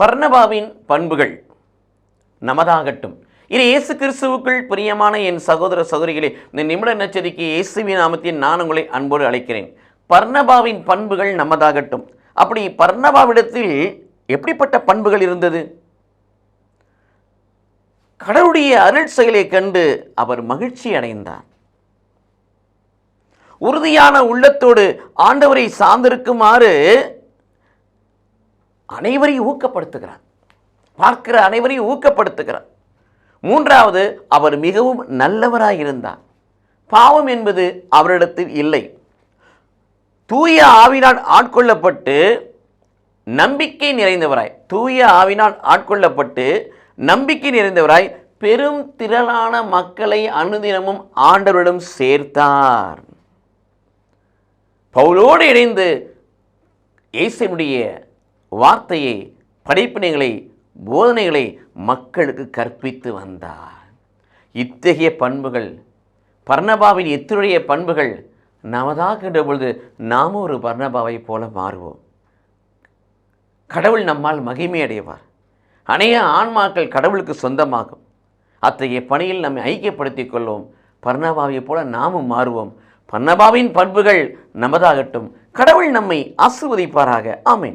பர்ணபாவின் பண்புகள் நமதாகட்டும். இது இயேசு கிறிஸ்துவுக்குள் பிரியமான என் சகோதர சகோதரிகளே இந்த நிமிட நச்சரிக்கை இயேசுவின் நாமத்தின் நான் உங்களை அன்போடு அழைக்கிறேன். பர்ணபாவின் பண்புகள் நமதாகட்டும். அப்படி பர்ணபாவிடத்தில் எப்படிப்பட்ட பண்புகள் இருந்தது? கடவுளுடைய அருள் செயலை கண்டு அவர் மகிழ்ச்சி அடைந்தார். உறுதியான உள்ளத்தோடு ஆண்டவரை சார்ந்திருக்குமாறு அனைவரையும் ஊக்கப்படுத்துகிறார். பார்க்கிற அனைவரையும் ஊக்கப்படுத்துகிறார். மூன்றாவது அவர் மிகவும் நல்லவராக இருந்தார் பாவம் என்பது அவரிடத்தில் இல்லை. தூய ஆவினால் ஆட்கொள்ளப்பட்டு நம்பிக்கை நிறைந்தவராய் தூய ஆவினால் ஆட்கொள்ளப்பட்டு நம்பிக்கை நிறைந்தவராய் பெரும் திரளான மக்களை அனுதினமும் ஆண்டவரிடம் சேர்த்தார். பவுலோடு இணைந்து இயேசனுடைய வார்த்தையை படைப்பினைகளை போதனைகளை மக்களுக்கு கற்பித்து வந்தார். இத்தகைய பண்புகள் பர்ணபாவின் எத்தனுடைய பண்புகள் நமதாகின்ற பொழுது நாமும் ஒரு பர்ணபாவை போல மாறுவோம். கடவுள் நம்மால் மகிமை அடைவார். அநேக ஆன்மாக்கள் கடவுளுக்கு சொந்தமாகும். அத்தகைய பணியில் நம்மை ஐக்கியப்படுத்திக் கொள்வோம். பர்ணபாவைப் போல நாமும் மாறுவோம். பர்ணபாவின் பண்புகள் நமதாகட்டும். கடவுள் நம்மை ஆசிர்வதிப்பாராக. ஆமென்.